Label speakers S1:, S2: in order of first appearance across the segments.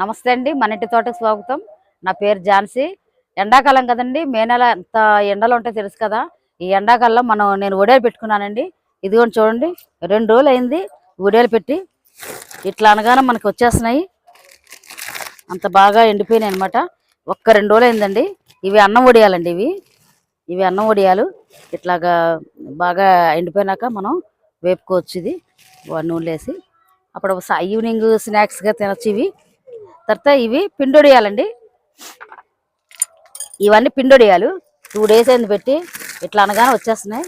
S1: నమస్తే అండి మన ఇంటి తోటకు స్వాగతం. నా పేరు ఝాన్సీ. ఎండాకాలం కదండి మే నెల ఎంత ఎండలు ఉంటాయి తెలుసు కదా ఈ ఎండాకాలంలో మనం నేను ఒడేలు పెట్టుకున్నానండి. ఇదిగోండి చూడండి రెండు రోజులు అయింది ఒడేలు పెట్టి ఇట్లా అనగానే మనకు వచ్చేస్తున్నాయి. అంత బాగా ఎండిపోయినాయి అనమాట ఒక్క రెండు రోజులు అయిందండి ఇవి అన్నం వడియాలండి ఇవి. ఇవి అన్నం వడియాలు ఇట్లాగా బాగా ఎండిపోయినాక మనం వేపుకోవచ్చు ఇది. నూనె వేసి అప్పుడు ఈవినింగ్ స్నాక్స్గా తినచ్చు ఇవి. తర్వాత ఇవి పిండొడియాలండి. ఇవన్నీ పిండొడియాలు. టూ డేస్ అయింది పెట్టి ఇట్లా అనగానే వచ్చేస్తున్నాయి.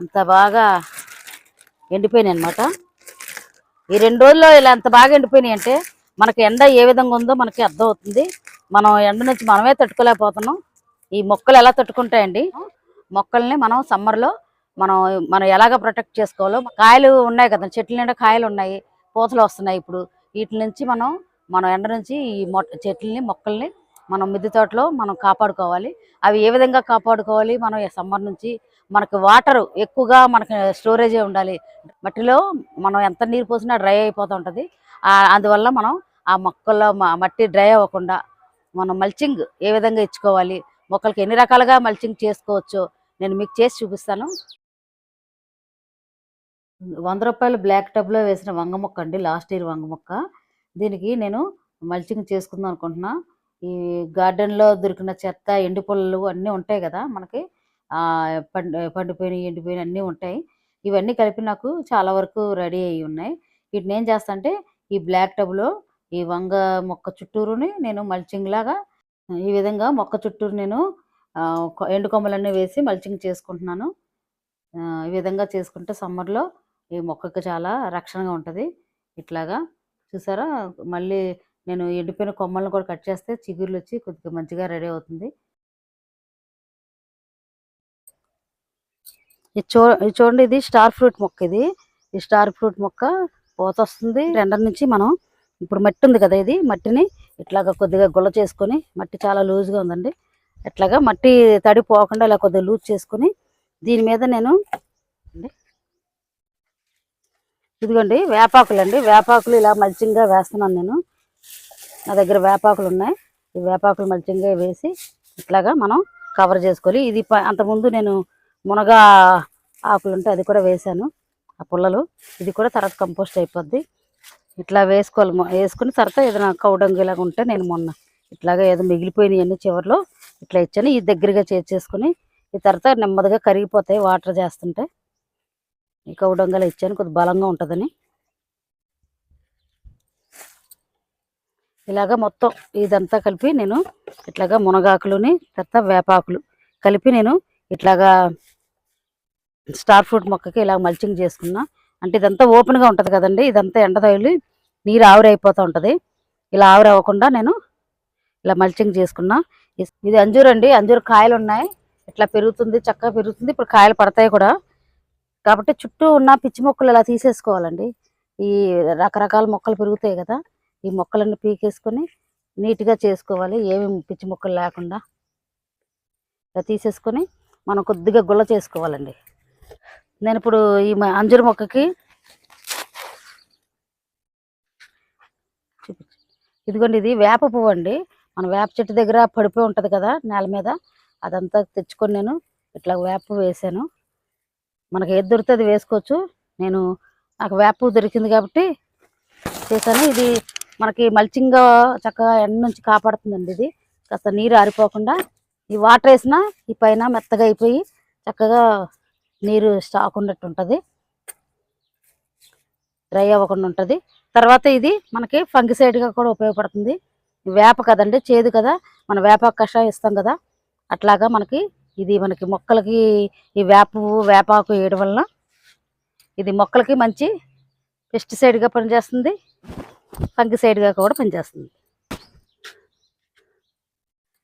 S1: అంత బాగా ఎండిపోయినాయి అనమాట ఈ రెండు రోజుల్లో ఇలా ఎంత బాగా ఎండిపోయినాయి అంటే మనకి ఎండ ఏ విధంగా ఉందో మనకి అర్థం అవుతుంది. మనం ఎండ నుంచి మనమే తట్టుకోలేకపోతున్నాం. ఈ మొక్కలు ఎలా తట్టుకుంటాయండి? మొక్కల్ని మనం సమ్మర్లో మనం మనం ఎలాగ ప్రొటెక్ట్ చేసుకోవాలో కాయలు ఉన్నాయి కదా చెట్ల నిండా కాయలు ఉన్నాయి పూతలు వస్తున్నాయి ఇప్పుడు. వీటి నుంచి మనం మనం ఎండ నుంచి ఈ మొ చెట్లని మొక్కల్ని మనం మిద్దె తోటలో మనం కాపాడుకోవాలి. అవి ఏ విధంగా కాపాడుకోవాలి? మనం సమ్మర్ నుంచి మనకు వాటర్ ఎక్కువగా మనకు స్టోరేజ్ ఉండాలి. మట్టిలో మనం ఎంత నీరు పోసినా డ్రై అయిపోతూ ఉంటుంది. అందువల్ల మనం ఆ మొక్కల్లో మట్టి డ్రై అవ్వకుండా మనం మల్చింగ్ ఏ విధంగా ఇచ్చుకోవాలి? మొక్కలకి ఎన్ని రకాలుగా మల్చింగ్ చేసుకోవచ్చు? నేను మీకు చేసి చూపిస్తాను. వంద రూపాయలు బ్లాక్ టబ్లో వేసిన వంగ మొక్క అండి. లాస్ట్ ఇయర్ వంగ మొక్క. దీనికి నేను మల్చింగ్ చేసుకుందాం అనుకుంటున్నా. ఈ గార్డెన్లో దొరికిన చెత్త ఎండు పుల్లలు అన్నీ ఉంటాయి కదా మనకి. ఆ, పండు పండిపోయినవి అన్నీ ఉంటాయి. ఇవన్నీ కలిపి నాకు చాలా వరకు రెడీ అయ్యి ఉన్నాయి. వీటిని ఏం చేస్తా అంటే ఈ బ్లాక్ టబ్లో ఈ వంగ మొక్క చుట్టూరుని నేను మల్చింగ్ లాగా ఈ విధంగా మొక్క చుట్టూరు నేను ఎండు కొమ్మలన్నీ వేసి మల్చింగ్ చేసుకుంటున్నాను. ఈ విధంగా చేసుకుంటే సమ్మర్లో ఈ మొక్కకు చాలా రక్షణగా ఉంటుంది. ఇట్లాగా చూసారా? మళ్ళీ నేను ఎండిపోయిన కొమ్మలను కూడా కట్ చేస్తే చిగుర్లు వచ్చి కొద్దిగా మంచిగా రెడీ అవుతుంది. ఇది చూ ఇది చూడండి ఇది స్టార్ ఫ్రూట్ మొక్క ఇది. ఈ స్టార్ ఫ్రూట్ మొక్క పోత వస్తుంది రెండర్ నుంచి మనం ఇప్పుడు మట్టి ఉంది కదా ఇది మట్టిని ఇట్లాగా కొద్దిగా గుల్ల చేసుకొని మట్టి చాలా లూజ్గా ఉందండి. ఇట్లాగా మట్టి తడి పోకుండా ఇలా కొద్దిగా లూజ్ చేసుకొని దీని మీద నేను ఇదిగోండి వేపాకులు అండి వేపాకులు ఇలా మల్చింగ్గా వేస్తున్నాను నేను. నా దగ్గర వేపాకులు ఉన్నాయి. ఈ వేపాకులు మల్చింగ్గా వేసి ఇట్లాగా మనం కవర్ చేసుకోవాలి. ఇది అంతకుముందు నేను మునగ ఆకులు ఉంటే అది కూడా వేసాను ఆ పుల్లలు. ఇది కూడా తర్వాత కంపోస్ట్ అయిపోద్ది. ఇట్లా వేసుకోవాలి వేసుకుని తర్వాత ఏదైనా కౌడంగు ఇలాగ ఉంటే నేను మొన్న ఇట్లాగా ఏదో మిగిలిపోయినాయన్నీ చివరిలో ఇట్లా ఇచ్చాను. ఈ దగ్గరగా చేసేసుకుని ఈ తర్వాత నెమ్మదిగా కరిగిపోతాయి వాటర్ చేస్తుంటే. ఈ కౌడంగలు ఇచ్చాను కొద్ది బలంగా ఉంటుందని. ఇలాగా మొత్తం ఇదంతా కలిపి నేను ఇట్లాగా మునగాకులుని తర్వాత వేపాకులు కలిపి నేను ఇట్లాగా స్టార్ ఫ్రూట్ మొక్కకి ఇలా మల్చింగ్ చేసుకున్నా. అంటే ఇదంతా ఓపెన్గా ఉంటుంది కదండి ఇదంతా ఎండ తగిలి నీరు ఆవిరి అయిపోతూ ఉంటుంది. ఇలా ఆవిరి అవ్వకుండా నేను ఇలా మల్చింగ్ చేసుకున్నా. ఇది అంజూరు అండి అంజూరు కాయలు ఉన్నాయి ఇట్లా పెరుగుతుంది చక్కగా పెరుగుతుంది. ఇప్పుడు కాయలు పడతాయి కూడా. కాబట్టి చుట్టూ ఉన్న పిచ్చి మొక్కలు ఇలా తీసేసుకోవాలండి? ఈ రకరకాల మొక్కలు పెరుగుతాయి కదా ఈ మొక్కలన్నీ పీకేసుకొని నీట్గా చేసుకోవాలి. ఏమి పిచ్చి మొక్కలు లేకుండా ఇలా తీసేసుకొని మనం కొద్దిగా గుల్ల చేసుకోవాలండి. నేను ఇప్పుడు ఈ మ- అంజూరు మొక్కకి ఇదిగోండి ఇది వేప పువ్వు అండి. మన వేప చెట్టు దగ్గర పడిపోయి ఉంటుంది కదా నేల మీద. అదంతా తెచ్చుకొని నేను ఇట్లా వేప పువ్వు వేసాను. మనకి ఏది దొరికితే అది వేసుకోవచ్చు. నేను నాకు వేప దొరికింది కాబట్టి చేశాను. ఇది మనకి మల్చింగ్ చక్కగా ఎండ నుంచి కాపాడుతుందండి ఇది. కాస్త నీరు ఆరిపోకుండా ఈ వాటర్ వేసినా ఈ పైన మెత్తగా అయిపోయి చక్కగా నీరు స్టాక్ ఉన్నట్టు ఉంటుంది. డ్రై అవ్వకుండా ఉంటుంది. తర్వాత ఇది మనకి ఫంగిసైడ్గా కూడా ఉపయోగపడుతుంది. వేప కదండి చేదు కదా. మన వేప కషాయం ఇస్తాం కదా. అట్లాగా మనకి ఇది మనకి మొక్కలకి ఈ వేప వేపాకు వేయడం వలన ఇది మొక్కలకి మంచి పెస్టిసైడ్గా పనిచేస్తుంది ఫంగిసైడ్గా కూడా పనిచేస్తుంది.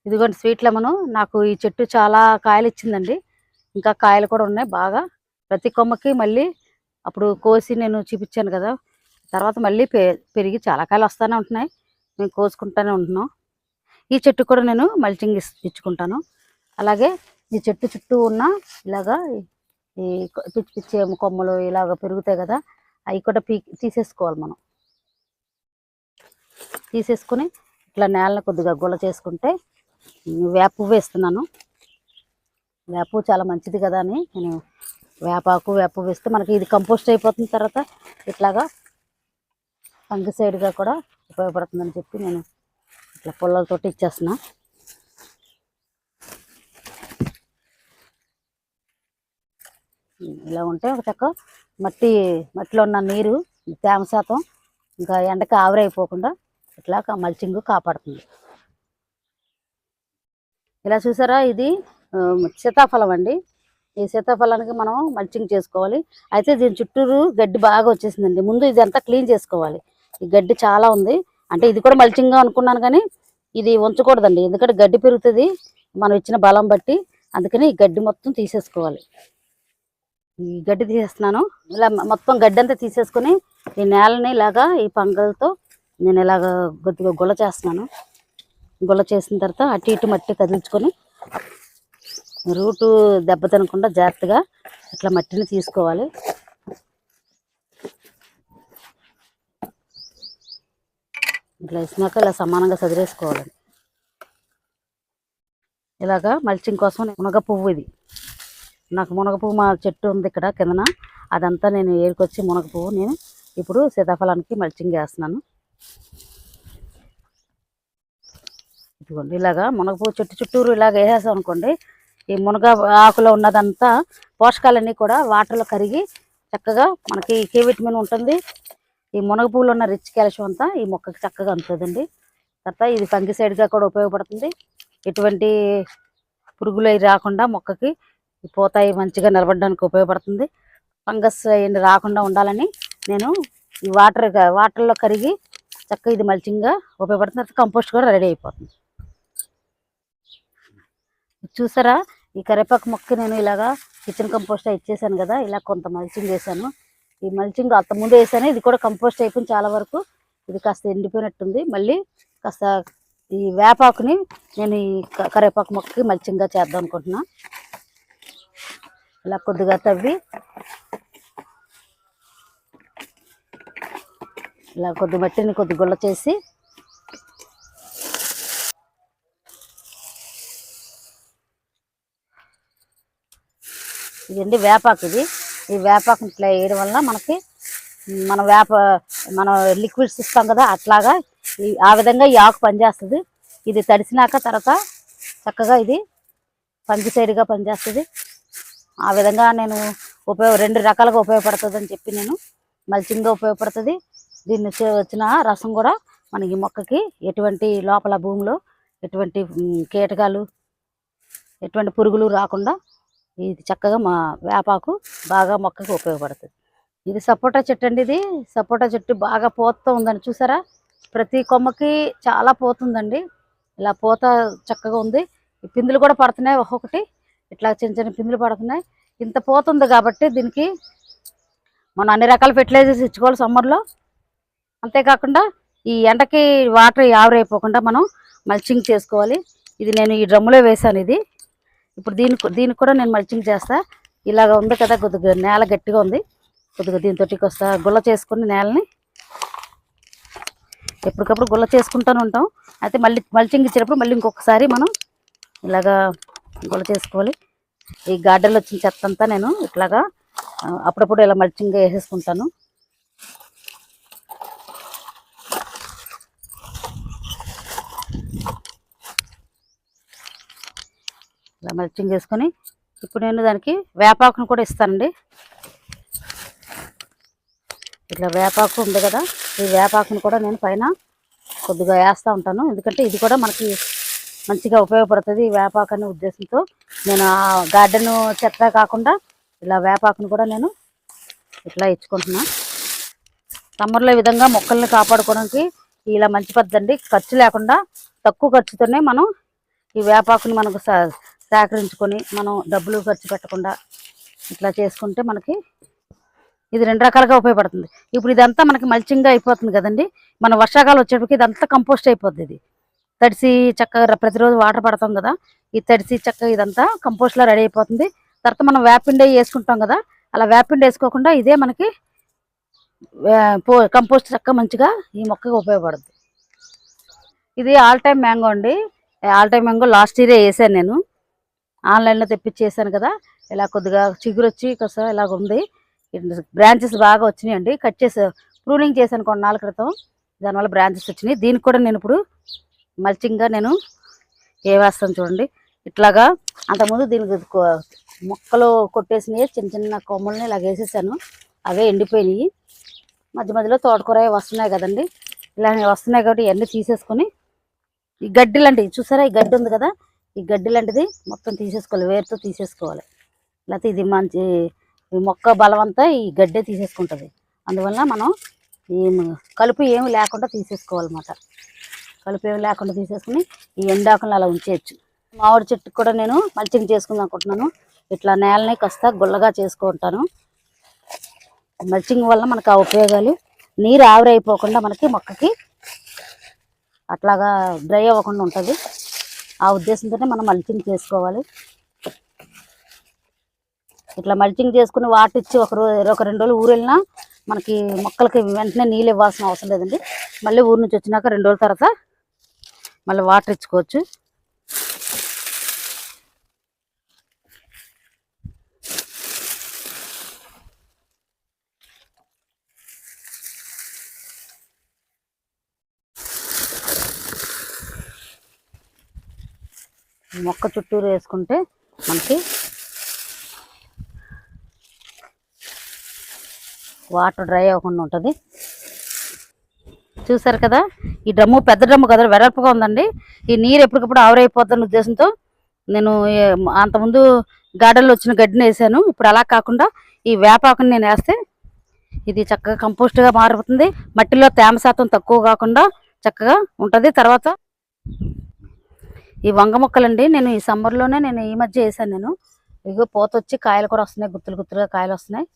S1: ఇదిగోండి స్వీట్ లెమన్ నాకు ఈ చెట్టు చాలా కాయలు ఇచ్చిందండి. ఇంకా కాయలు కూడా ఉన్నాయి బాగా. ప్రతి కొమ్మకి మళ్ళీ అప్పుడు కోసి నేను చూపించాను కదా. తర్వాత మళ్ళీ పె పెరిగి చాలా కాయలు వస్తూనే ఉంటున్నాయి. మేము కోసుకుంటూనే ఉంటున్నాం. ఈ చెట్టు కూడా నేను మల్చింగ్ ఇచ్చుకుంటాను. అలాగే ఈ చెట్టు చుట్టూ ఉన్న ఇలాగా ఈ పిచ్చి పిచ్చి కొమ్మలు ఇలాగ పెరుగుతాయి కదా అవి కూడా పీ తీసేసుకోవాలి మనం. తీసేసుకొని ఇట్లా నేలను కొద్దిగా గుల్ల చేసుకుంటే వేప వేస్తున్నాను. వేప చాలా మంచిది కదా అని నేను వేపాకు వేప వేస్తే మనకి ఇది కంపోస్ట్ అయిపోతున్న తర్వాత ఇట్లాగా ఫంగిసైడ్గా కూడా ఉపయోగపడుతుందని చెప్పి నేను ఇట్లా పుల్లలతోటి ఇచ్చేస్తున్నా. ఇలా ఉంటే ఒక చక్క మట్టి మట్టిలో ఉన్న నీరు తేమ శాతం ఇంకా ఎండకి ఆవిరైపోకుండా ఇట్లా మల్చింగ్ కాపాడుతుంది. ఇలా చూసారా? ఇది సీతాఫలం అండి. ఈ సీతాఫలానికి మనం మల్చింగ్ చేసుకోవాలి. అయితే దీని చుట్టూరు గడ్డి బాగా వచ్చేసిందండి. ముందు ఇదంతా క్లీన్ చేసుకోవాలి. ఈ గడ్డి చాలా ఉంది. అంటే ఇది కూడా మల్చింగ్ అనుకున్నాను కానీ ఇది ఉంచకూడదండి. ఎందుకంటే గడ్డి పెరుగుతుంది. మనం ఇచ్చిన బలం బట్టి అందుకని ఈ గడ్డి మొత్తం తీసేసుకోవాలి. ఈ గడ్డి తీసేస్తున్నాను. ఇలా మొత్తం గడ్డి అంతా తీసేసుకొని ఈ నేలని ఇలాగా ఈ పంగలతో నేను ఇలాగ కొద్దిగా గుల్ల చేస్తున్నాను. గుల్ల చేసిన తర్వాత అటు ఇటు మట్టి కదిలించుకొని రూటు దెబ్బ తినకుండా జాగ్రత్తగా ఇట్లా మట్టిని తీసుకోవాలి. ఇట్లా వేసినాక ఇలా సమానంగా సదిరేసుకోవాలి. ఇలాగా మల్చింగ్ కోసం మునగ పువ్వు ఇది. నాకు మునగపువ్వు మా చెట్టు ఉంది ఇక్కడ కిందన. అదంతా నేను ఏరుకొచ్చి మునగ పువ్వు నేను ఇప్పుడు సీతాఫలానికి మల్చింగ్ వేస్తున్నాను. ఇదిగోండి ఇలాగా మునగపువ్వు చెట్టు చుట్టూరు ఇలాగ వేసేసాం అనుకోండి ఈ మునగ ఆకులో ఉన్నదంతా పోషకాలన్నీ కూడా వాటర్లో కరిగి చక్కగా మనకి కే విటమిన్ ఉంటుంది. ఈ మునగ ఉన్న రిచ్ కాల్షియం అంతా ఈ మొక్కకి చక్కగా అందుతుందండి. తర్వాత ఇది ఫంగిసైడ్గా కూడా ఉపయోగపడుతుంది. ఎటువంటి పురుగులు అవి రాకుండా మొక్కకి ఈ పోతాయి మంచిగా నిలబడడానికి ఉపయోగపడుతుంది. ఫంగస్ అవి రాకుండా ఉండాలని నేను ఈ వాటర్ వాటర్లో కరిగి చక్కగా ఇది మల్చింగ్గా ఉపయోగపడుతుంది. కంపోస్ట్ కూడా రెడీ అయిపోతుంది. చూసారా? ఈ కరివేపాకు మొక్క నేను ఇలాగా కిచెన్ కంపోస్ట్ ఇచ్చేసాను కదా ఇలా కొంత మల్చింగ్ వేసాను. ఈ మల్చింగ్ అంత ముందు వేసాను ఇది కూడా కంపోస్ట్ అయిపోయింది చాలా వరకు ఇది కాస్త ఎండిపోయినట్టుంది. మళ్ళీ కాస్త ఈ వేపాకుని నేను ఈ క- కరివేపాకు మొక్కకి మల్చింగ్గా చేద్దాం అనుకుంటున్నాను ఇలా కొద్దిగా తవ్వి ఇలా కొద్ది మట్టిని కొద్ది గుల్ల చేసి ఇదండి వేపాకు ఇది. ఈ వేపాకు ఇట్లా వేయడం వల్ల మనకి మన వేప మనం లిక్విడ్స్ ఇస్తాం కదా అట్లాగా ఈ ఆ విధంగా ఈ ఆకు పనిచేస్తుంది. ఇది తడిసినాక తర్వాత చక్కగా ఇది పంచిసైడ్గా పనిచేస్తుంది. ఆ విధంగా నేను ఉపయోగ రెండు రకాలుగా ఉపయోగపడుతుంది చెప్పి నేను మల్చింగ్గా ఉపయోగపడుతుంది. దీని నుంచి వచ్చిన రసం కూడా మనకి ఈ మొక్కకి ఎటువంటి లోపల భూమిలో ఎటువంటి కీటకాలు ఎటువంటి పురుగులు రాకుండా ఇది చక్కగా మా వేపాకు బాగా మొక్కకి ఉపయోగపడుతుంది. ఇది సపోటా చెట్టు అండి ఇది. సపోటా చెట్టు బాగా పూతతో ఉందండి. చూసారా? ప్రతి కొమ్మకి చాలా పోతుందండి. ఇలా పూత చక్కగా ఉంది. ఈ పిందులు కూడా పడుతున్నాయి ఒక్కొక్కటి. ఇట్లా చిన్న చిన్న పిందులు పడుతున్నాయి. ఇంత పోతుంది కాబట్టి దీనికి మనం అన్ని రకాల ఫెర్టిలైజర్స్ ఇచ్చుకోవాలి సమ్మర్లో అంతేకాకుండా ఈ ఎండకి వాటర్ ఆవిరైపోకుండా మనం మల్చింగ్ చేసుకోవాలి. ఇది నేను ఈ డ్రమ్ములో వేసాను ఇది. ఇప్పుడు దీనికి దీనికి కూడా నేను మల్చింగ్ చేస్తా. ఇలాగ ఉంది కదా కొద్దిగా నేల గట్టిగా ఉంది. కొద్దిగా దీంతో వస్తా గుల్ల చేసుకుని నేలని ఎప్పటికప్పుడు గుల్ల చేసుకుంటూనే ఉంటాం. అయితే మళ్ళీ మల్చింగ్ ఇచ్చినప్పుడు మళ్ళీ ఇంకొకసారి మనం ఇలాగా గుల్ల చేసుకోవాలి. ఈ గార్డెన్లో వచ్చిన చెత్త అంతా నేను ఇట్లాగా అప్పుడప్పుడు ఇలా మల్చింగ్ వేసేసుకుంటాను. ఇలా మల్చింగ్ చేసుకొని ఇప్పుడు నేను దానికి వేపాకును కూడా ఇస్తానండి. ఇట్లా వేపాకు ఉంది కదా ఈ వేపాకును కూడా నేను పైన కొద్దిగా వేస్తూ ఉంటాను. ఎందుకంటే ఇది కూడా మనకి మంచిగా ఉపయోగపడుతుంది ఈ వేపాకు అనే ఉద్దేశంతో. నేను ఆ గార్డెన్ చెత్త కాకుండా ఇలా వేపాకును కూడా నేను ఇట్లా ఇచ్చుకుంటున్నా. సమ్మర్లో ఈ విధంగా మొక్కల్ని కాపాడుకోవడానికి ఇలా మంచి పద్ధతి ఖర్చు లేకుండా తక్కువ ఖర్చుతోనే మనం ఈ వేపాకుని మనకు సేకరించుకొని మనం డబ్బులు ఖర్చు పెట్టకుండా ఇట్లా చేసుకుంటే మనకి ఇది రెండు రకాలుగా ఉపయోగపడుతుంది. ఇప్పుడు ఇదంతా మనకి మల్చింగ్గా అయిపోతుంది కదండి. మన వర్షాకాలం వచ్చేటప్పటికి ఇదంతా కంపోస్ట్ అయిపోతుంది ఇది. తడిసి చక్కగా ప్రతిరోజు వాటర్ పడతాం కదా ఈ తడిసి చక్కగా ఇదంతా కంపోస్ట్లో రెడీ అయిపోతుంది. తర్వాత మనం వేపిండి వేసుకుంటాం కదా అలా వేపిండి వేసుకోకుండా ఇదే మనకి కంపోస్ట్ చక్క మంచిగా ఈ మొక్కకి ఉపయోగపడుతుంది ఇది ఆల్ టైమ్ మ్యాంగో అండి. ఆల్ టైమ్ మ్యాంగో లాస్ట్ ఇయరే వేసాను నేను. ఆన్లైన్లో తెప్పించేసాను కదా ఇలా కొద్దిగా చిగురు వచ్చి కొంచెం ఇలాగ ఉంది. బ్రాంచెస్ బాగా వచ్చినాయండి కట్ చేసి ప్రూనింగ్ చేశాను కొన్నాళ్ళ క్రితం. దానివల్ల బ్రాంచెస్ వచ్చినాయి. దీనికి కూడా నేను ఇప్పుడు మల్చింగ్గా నేను ఏ వేస్తాను చూడండి. ఇట్లాగా అంతకుముందు దీనికి మొక్కలు కొట్టేసినాయి చిన్న చిన్న కొమ్మల్ని ఇలా వేసేసాను. అవే ఎండిపోయినాయి. మధ్య మధ్యలో తోటకూర వస్తున్నాయి కదండి. ఇలా వస్తున్నాయి కాబట్టి ఇవన్నీ తీసేసుకొని ఈ గడ్డి లాంటివి చూసారా ఈ గడ్డి ఉంది కదా? ఈ గడ్డి లాంటిది మొత్తం తీసేసుకోవాలి వేరుతో తీసేసుకోవాలి. లేకపోతే ఇది మంచి ఈ మొక్క బలం అంతా ఈ గడ్డే తీసేసుకుంటుంది. అందువల్ల మనం ఈ కలుపు ఏమి లేకుండా తీసేసుకోవాలన్నమాట. కలుపు ఏమి లేకుండా తీసేసుకుని ఈ ఎండాకులను అలా ఉంచేయచ్చు. మామిడి చెట్టుకు కూడా నేను మల్చింగ్ చేసుకుందాం అనుకుంటున్నాను. ఇట్లా నేలని కాస్త గుల్లగా చేసుకుంటాను మల్చింగ్ వల్ల మనకు ఆ ఉపయోగాలు నీరు ఆవిరైపోకుండా మనకి మొక్కకి అట్లాగా డ్రై అవ్వకుండా ఉంటుంది. ఆ ఉద్దేశంతోనే మనం మల్చింగ్ చేసుకోవాలి. ఇట్లా మల్చింగ్ చేసుకుని వాటిచ్చి ఒక రోజు ఒక రెండు రోజులు ఊరు వెళ్ళినా మనకి మొక్కలకి వెంటనే నీళ్ళు ఇవ్వాల్సిన అవసరం లేదండి. మళ్ళీ ఊరు నుంచి వచ్చినాక రెండు రోజుల తర్వాత మళ్ళీ వాటర్ ఇచ్చుకోవచ్చు. మొక్క చుట్టూరు వేసుకుంటే మనకి వాటర్ డ్రై అవ్వకుండా ఉంటుంది. చూసారు కదా? ఈ డ్రమ్ము పెద్ద డ్రమ్ము కదా వెడల్పుగా ఉందండి. ఈ నీరు ఎప్పటికప్పుడు ఆవిరైపోతున్న ఉద్దేశంతో నేను అంతకుముందు గార్డెన్లో వచ్చిన గడ్డిని వేసాను. ఇప్పుడు అలా కాకుండా ఈ వేపాకుని నేను వేస్తే ఇది చక్కగా కంపోస్ట్గా మారుతుంది మట్టిలో తేమ శాతం తక్కువ కాకుండా చక్కగా ఉంటుంది. తర్వాత ఈ వంగ మొక్కలండి నేను ఈ సమ్మర్లోనే నేను ఈ మధ్య వేసాను నేను. ఇగో పోత వచ్చి కాయలు కూడా వస్తున్నాయి. గుత్తులు గుత్తులుగా కాయలు వస్తున్నాయి.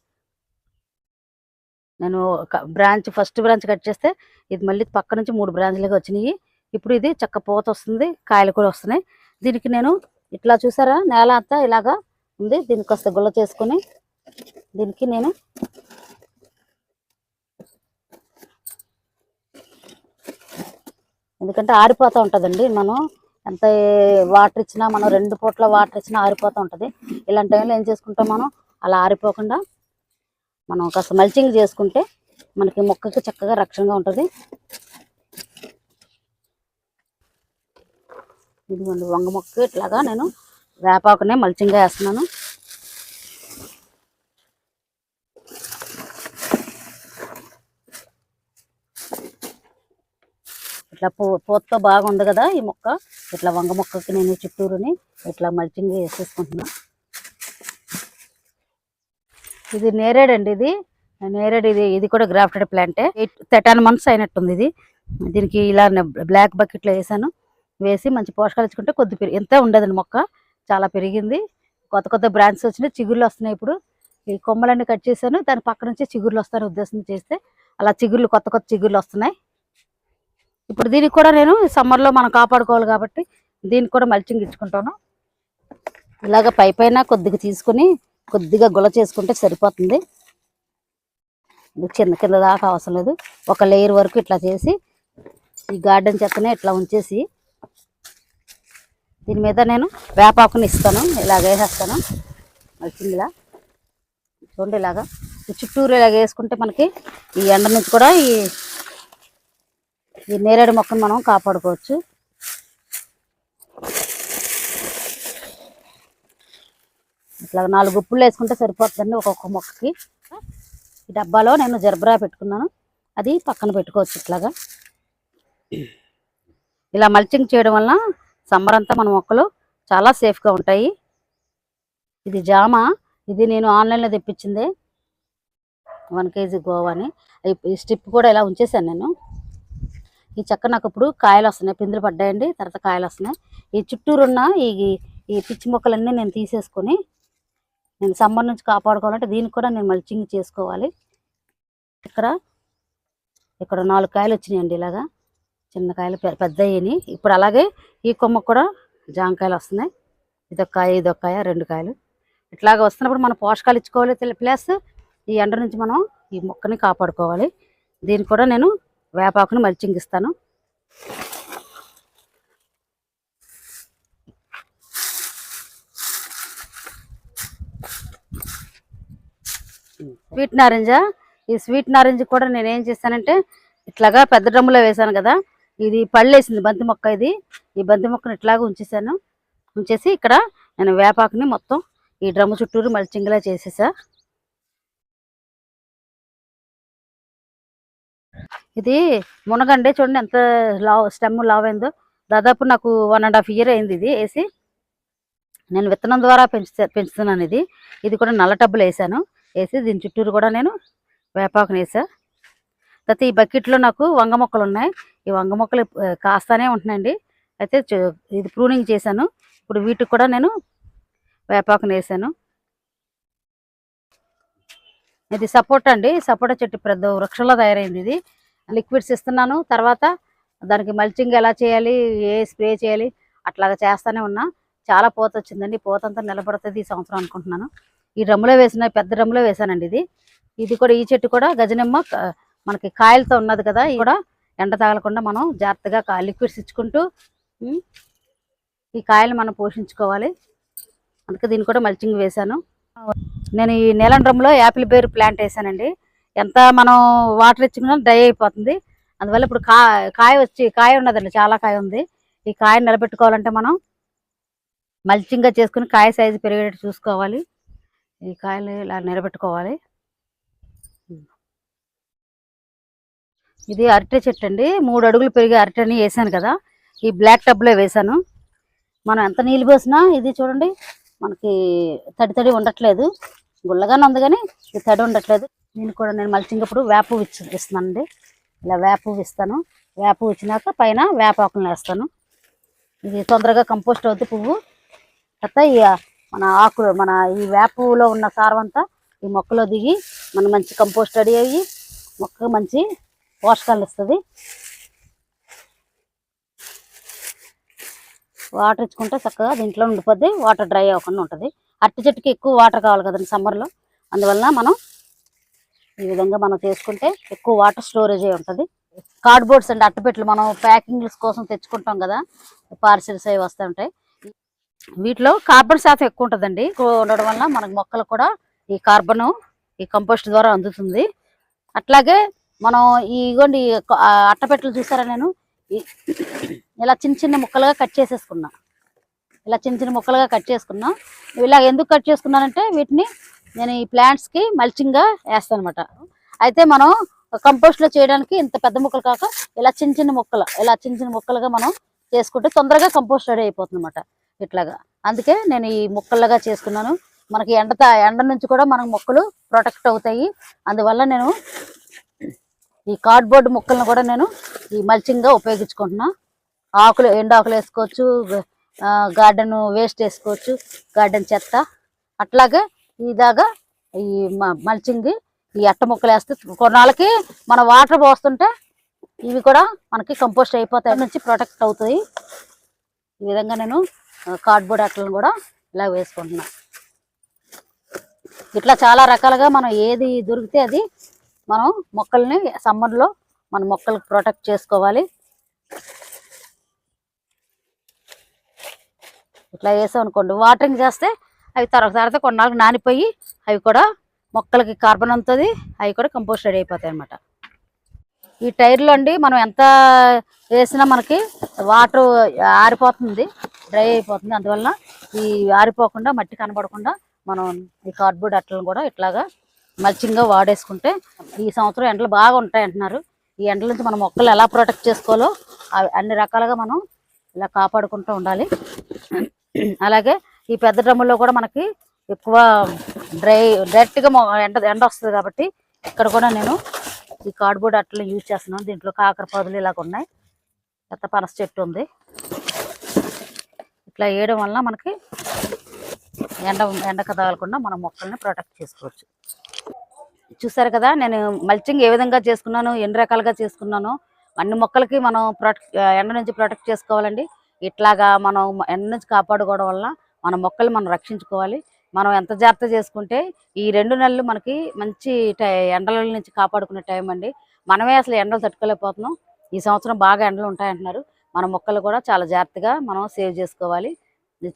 S1: నేను బ్రాంచ్ ఫస్ట్ బ్రాంచ్ కట్ చేస్తే ఇది మళ్ళీ పక్క నుంచి మూడు బ్రాంచ్లుగా వచ్చినాయి. ఇప్పుడు ఇది చక్క పోత వస్తుంది కాయలు కూడా వస్తున్నాయి. దీనికి నేను ఇట్లా చూసారా నేల అంతా ఇలాగా ఉంది. దీనికి కాస్త గుల్ల చేసుకొని దీనికి నేను ఎందుకంటే ఆరిపోతూ ఉంటుందండి. మనం ఎంత వాటర్ ఇచ్చినా మనం రెండు పూట్ల వాటర్ ఇచ్చినా ఆరిపోతూ ఉంటుంది. ఇలాంటి టైంలో ఏం చేసుకుంటాం మనం? అలా ఆరిపోకుండా మనం కాస్త మల్చింగ్ చేసుకుంటే మనకి మొక్కకి చక్కగా రక్షణగా ఉంటుంది. ఇదిగోండి వంగ మొక్క ఇట్లాగా నేను వేపాకునే మల్చింగ్గా వేస్తున్నాను. ఇట్లా పూ పూతతో బాగుంది కదా ఈ మొక్క. ఇట్లా వంగ మొక్కకి నేను చుట్టూరుని ఇట్లా మల్చింగ్ వేసేసుకుంటున్నాను ఇది నేరేడండి ఇది. నేరేడు ఇది ఇది కూడా గ్రాఫ్టెడ్ ప్లాంటే. ఎయిట్ థర్టీన్ మంత్స్ అయినట్టుంది ఇది. దీనికి ఇలా బ్లాక్ బకెట్లో వేసాను. వేసి మంచి పోషకాలు ఇచ్చుకుంటే కొద్ది పెరిగి ఎంత ఉండదండి మొక్క. చాలా పెరిగింది. కొత్త కొత్త బ్రాంచెస్ వచ్చినాయి చిగుర్లు వస్తున్నాయి ఇప్పుడు. ఈ కొమ్మలన్నీ కట్ చేశాను. దాని పక్క నుంచి చిగుర్లు వస్తాయని ఉద్దేశం చేస్తే అలా చిగుర్లు కొత్త కొత్త చిగుర్లు వస్తున్నాయి. ఇప్పుడు దీనికి కూడా నేను సమ్మర్లో మనం కాపాడుకోవాలి కాబట్టి దీనికి కూడా మల్చింగ్ ఇచ్చుకుంటాను. ఇలాగ పై పైన కొద్దిగా తీసుకుని కొద్దిగా గుల చేసుకుంటే సరిపోతుంది. చిన్న కింద దాకా అవసరం లేదు. ఒక లేయర్ వరకు ఇట్లా చేసి ఈ గార్డెన్ చెత్తనే ఇట్లా ఉంచేసి దీని మీద నేను వేపాకుని ఇస్తాను. ఇలాగ వేసేస్తాను. మల్చింగ్ ఇలా చూడండి ఇలాగా. చుట్టూరు ఇలాగ వేసుకుంటే మనకి ఈ ఎండ నుంచి కూడా ఈ ఈ నేరేడు మొక్కను మనం కాపాడుకోవచ్చు. ఇట్లా నాలుగు గుప్పులు వేసుకుంటే సరిపోతుందండి ఒక్కొక్క మొక్కకి. ఈ డబ్బాలో నేను జర్బరా పెట్టుకున్నాను. అది పక్కన పెట్టుకోవచ్చు ఇట్లాగా. ఇలా మల్చింగ్ చేయడం వలన సమ్మర్ అంతా మన మొక్కలు చాలా సేఫ్గా ఉంటాయి. ఇది జామ. ఇది నేను ఆన్లైన్లో తెప్పించిందే. వన్ కేజీ గోవాని ఈ స్టిప్ కూడా ఇలా ఉంచేసాను నేను. ఈ చెక్క నాకు ఇప్పుడు కాయలు వస్తున్నాయి. పిందులు పడ్డాయండి. తర్వాత కాయలు వస్తున్నాయి. ఈ చుట్టూరు ఉన్న ఈ ఈ పిచ్చి మొక్కలన్నీ నేను తీసేసుకొని నేను సమ్మర్ నుంచి కాపాడుకోవాలంటే దీనికి కూడా నేను మల్చింగ్ చేసుకోవాలి. ఇక్కడ ఇక్కడ నాలుగు కాయలు వచ్చినాయండి ఇలాగా. చిన్న కాయలు పెద్ద అయ్యాయి ఇప్పుడు అలాగే ఈ కొమ్మకు కూడా జామకాయలు వస్తున్నాయి. ఇదొక కాయ ఇదొక కాయ రెండు కాయలు. ఇట్లాగ వస్తున్నప్పుడు మనం పోషకాలు ఇచ్చుకోవాలి ప్లస్ ఈ ఎండ నుంచి మనం ఈ మొక్కని కాపాడుకోవాలి. దీనికి కూడా నేను వేపాకుని మల్చింగ్ ఇస్తాను స్వీట్ నారింజ. ఈ స్వీట్ నారింజ కూడా నేను ఏం చేశానంటే ఇట్లాగా పెద్ద డ్రమ్ములో వేసాను కదా ఇది పళ్ళేసింది బంతి మొక్క ఇది. ఈ బంతి మొక్కను ఇట్లాగా ఉంచేసాను ఉంచేసి ఇక్కడ నేను వేపాకుని మొత్తం ఈ డ్రమ్ము చుట్టూరు మల్చింగ్లా చేసేసా. ఇది మునగండి చూడండి ఎంత లావ్ స్టెమ్ లావ్ అయిందో. దాదాపు నాకు వన్ అండ్ హాఫ్ ఇయర్ అయింది ఇది వేసి. నేను విత్తనం ద్వారా పెంచుతా పెంచుతున్నాను ఇది. ఇది కూడా నల్ల టబ్బులు వేసాను వేసి దీని చుట్టూరు కూడా నేను వేపాకుని వేసా. తర్వాత ఈ బకెట్లో నాకు వంగ మొక్కలు ఉన్నాయి. ఈ వంగ మొక్కలు కాస్తానే ఉంటున్నాయండి. అయితే ఇది ప్రూనింగ్ చేశాను. ఇప్పుడు వీటికి కూడా నేను వేపాకుని వేసాను. ఇది సపోటా అండి. సపోటా చెట్టు పెద్ద వృక్షంలో తయారైంది ఇది. లిక్విడ్స్ ఇస్తున్నాను. తర్వాత దానికి మల్చింగ్ ఎలా చేయాలి ఏ స్ప్రే చేయాలి అట్లాగా చేస్తానే ఉన్నా. చాలా పూత వచ్చిందండి పూత అంతా నిలబడుతుంది ఈ సంవత్సరం అనుకుంటున్నాను. ఈ డ్రమ్ములో వేసిన పెద్ద డ్రమ్ములో వేసానండి ఇది. ఇది కూడా ఈ చెట్టు కూడా గజనిమ్మ మనకి కాయలతో ఉన్నది కదా ఇది కూడా ఎండ తగలకుండా మనం జాగ్రత్తగా లిక్విడ్స్ ఇచ్చుకుంటూ ఈ కాయలు మనం పోషించుకోవాలి. అందుకే దీన్ని కూడా మల్చింగ్ వేశాను. నేను ఈ నీలం డ్రమ్లో యాపిల్ బేర్ ప్లాంట్ వేసానండి ఎంత మనం వాటర్ ఇచ్చుకున్నా డ్రై అయిపోతుంది. అందువల్ల ఇప్పుడు కా కాయ వచ్చి కాయ ఉన్నదండి చాలా కాయ ఉంది. ఈ కాయను నిలబెట్టుకోవాలంటే మనం మల్చింగ్గా చేసుకుని కాయ సైజు పెరిగేటట్టు చూసుకోవాలి. ఈ కాయలు ఇలా నిలబెట్టుకోవాలి. ఇది అరటి చెట్టు అండి. మూడు అడుగులు పెరిగే అరటిని వేసాను కదా. ఈ బ్లాక్ టబ్లో వేసాను. మనం ఎంత నీళ్ళు పోసినా ఇది చూడండి మనకి తడి తడి ఉండట్లేదు. గుల్లగానే ఉంది కానీ ఇది తడి ఉండట్లేదు. నేను కూడా నేను మల్చింగప్పుడు వేపు పువ్వు ఇచ్చి ఇస్తున్నానండి. ఇలా వేపు ఇస్తాను. వేపు ఇచ్చినాక పైన వేపాకులను వేస్తాను. ఇది తొందరగా కంపోస్ట్ అవుతుంది పువ్వు. తర్వాత మన ఆకులు మన ఈ వేపలో ఉన్న సారవంతా ఈ మొక్కలో దిగి మన మంచి కంపోస్ట్ రెడీ అయ్యి మొక్క మంచి పోషకాలు ఇస్తుంది. వాటర్ ఇచ్చుకుంటే చక్కగా దీంట్లో ఉండిపోద్ది వాటర్ డ్రై అవ్వకుండా ఉంటుంది. అట్టి చెట్టుకి ఎక్కువ వాటర్ కావాలి కదండి సమ్మర్లో. అందువలన మనం ఈ విధంగా మనం చేసుకుంటే ఎక్కువ వాటర్ స్టోరేజ్ అయి ఉంటుంది. కార్డ్బోర్డ్స్ అండి అట్టపెట్టెలు మనం ప్యాకింగ్స్ కోసం తెచ్చుకుంటాం కదా పార్సిల్స్ అవి వస్తుంటాయి వీటిలో కార్బన్ శాతం ఎక్కువ ఉంటుందండి ఉండడం వల్ల మనకు మొక్కలు కూడా ఈ కార్బను ఈ కంపోస్ట్ ద్వారా అందుతుంది. అట్లాగే మనం ఇగోండి అట్టపెట్టలు అట్టపెట్టెలు చూసారా నేను? ఇలా చిన్న చిన్న ముక్కలుగా కట్ చేసేసుకున్నా. ఇలా చిన్న చిన్న ముక్కలుగా కట్ చేసుకున్నా. ఇలా ఎందుకు కట్ చేసుకున్నానంటే వీటిని నేను ఈ ప్లాంట్స్కి కి మల్చింగ్గా వేస్తాను అనమాట అయితే మనం కంపోస్ట్లో చేయడానికి ఇంత పెద్ద ముక్కలు కాక ఇలా చిన్న చిన్న ముక్కలు ఇలా చిన్న చిన్న ముక్కలుగా మనం చేసుకుంటే తొందరగా కంపోస్ట్ రెడీ అయిపోతుంది అనమాట ఇట్లాగా. అందుకే నేను ఈ ముక్కలుగా చేసుకున్నాను మనకి ఎండ ఎండ నుంచి కూడా మనకు మొక్కలు ప్రొటెక్ట్ అవుతాయి. అందువల్ల నేను ఈ కార్డ్బోర్డ్ ముక్కలను కూడా నేను ఈ మల్చింగ్గా ఉపయోగించుకుంటున్నా. ఆకులు ఎండు ఆకులు వేసుకోవచ్చు గార్డెన్ వేస్ట్ వేసుకోవచ్చు గార్డెన్ చెత్త. అట్లాగే ఇదాగా ఈ మల్చింగ్ ఈ అట్ట ముక్కలు వేస్తే కొన్నాళ్ళకి మన వాటర్ పోస్తుంటే ఇవి కూడా మనకి కంపోస్ట్ అయిపోతాయి. నుంచి ప్రొటెక్ట్ అవుతాయి. ఈ విధంగా నేను కార్డ్బోర్డ్ అట్లను కూడా ఇలా వేసుకుంటున్నా. ఇట్లా చాలా రకాలుగా మనం ఏది దొరికితే అది మనం మొక్కల్ని సమ్మర్లో మన మొక్కలకు ప్రొటెక్ట్ చేసుకోవాలి. ఇట్లా వేసాం అనుకోండి వాటరింగ్ చేస్తే అవి తర్వాత తర్వాత కొన్నాళ్ళకి నానిపోయి అవి కూడా మొక్కలకి కార్బన్ ఉంటుంది అవి కూడా కంపోస్ట్ రెడీ అయిపోతాయి అన్నమాట. ఈ టైర్లో అండి మనం ఎంత వేసినా మనకి వాటర్ ఆరిపోతుంది. డ్రై అయిపోతుంది. అందువలన ఈ ఆరిపోకుండా మట్టి కనబడకుండా మనం ఈ కార్డ్బోర్డ్ అట్టలను కూడా ఇట్లాగా మల్చింగ్గా వాడేసుకుంటే ఈ సంవత్సరం ఎండలు బాగా ఉంటాయి అంటున్నారు. ఈ ఎండల నుంచి మనం మొక్కలు ఎలా ప్రొటెక్ట్ చేసుకోవాలో అవి అన్ని రకాలుగా మనం ఇలా కాపాడుకుంటూ ఉండాలి. అలాగే ఈ పెద్ద డ్రమ్ముల్లో కూడా మనకి ఎక్కువ డ్రై డైరెక్ట్గా ఎండ ఎండ వస్తుంది కాబట్టి ఇక్కడ కూడా నేను ఈ కార్డ్బోర్డ్ అట్టలు యూజ్ చేస్తున్నాను. దీంట్లో కాకర పొదలు ఇలాగ ఉన్నాయి పెద్ద పనస చెట్టు ఉంది. ఇట్లా వేయడం వల్ల మనకి ఎండ ఎండకు తగలకుండా మన మొక్కల్ని ప్రొటెక్ట్ చేసుకోవచ్చు. చూసారు కదా నేను మల్చింగ్ ఏ విధంగా చేసుకున్నాను ఎన్ని రకాలుగా చేసుకున్నాను అన్ని మొక్కలకి మనం ప్రొటెక్ట్ ఎండ నుంచి ప్రొటెక్ట్ చేసుకోవాలండి. ఇట్లాగా మనం ఎండ నుంచి కాపాడుకోవడం వల్ల మన మొక్కలు మనం రక్షించుకోవాలి. మనం ఎంత జాగ్రత్త చేసుకుంటే ఈ రెండు నెలలు మనకి మంచి టై- ఎండల నుంచి కాపాడుకునే టైం అండి. మనమే అసలు ఎండలు తట్టుకోలేకపోతున్నాం. ఈ సంవత్సరం బాగా ఎండలు ఉంటాయంటున్నారు. మన మొక్కలు కూడా చాలా జాగ్రత్తగా మనం సేవ్ చేసుకోవాలి.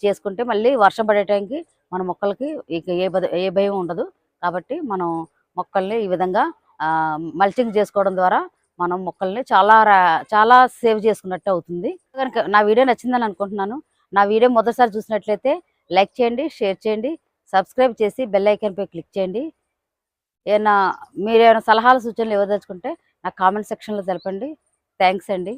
S1: చేసుకుంటే మళ్ళీ వర్షం పడే టైంకి మన మొక్కలకి ఇక ఏ ఏ భయం ఉండదు. కాబట్టి మనం మొక్కల్ని ఈ విధంగా మల్చింగ్ చేసుకోవడం ద్వారా మనం మొక్కల్ని చాలా రా- చాలా సేవ్ చేసుకున్నట్టు అవుతుంది. కనుక నా వీడియో నచ్చిందని అనుకుంటున్నాను. నా వీడియో మొదటిసారి చూసినట్లయితే లైక్ చేయండి షేర్ చేయండి సబ్స్క్రైబ్ చేసి బెల్ ఐకాన్పై క్లిక్ చేయండి. ఏమైనా మీరు ఏమైనా సలహాలు సూచనలు ఇవ్వదలుచుకుంటే నా కామెంట్ సెక్షన్లో తెలపండి. థ్యాంక్స్ అండి.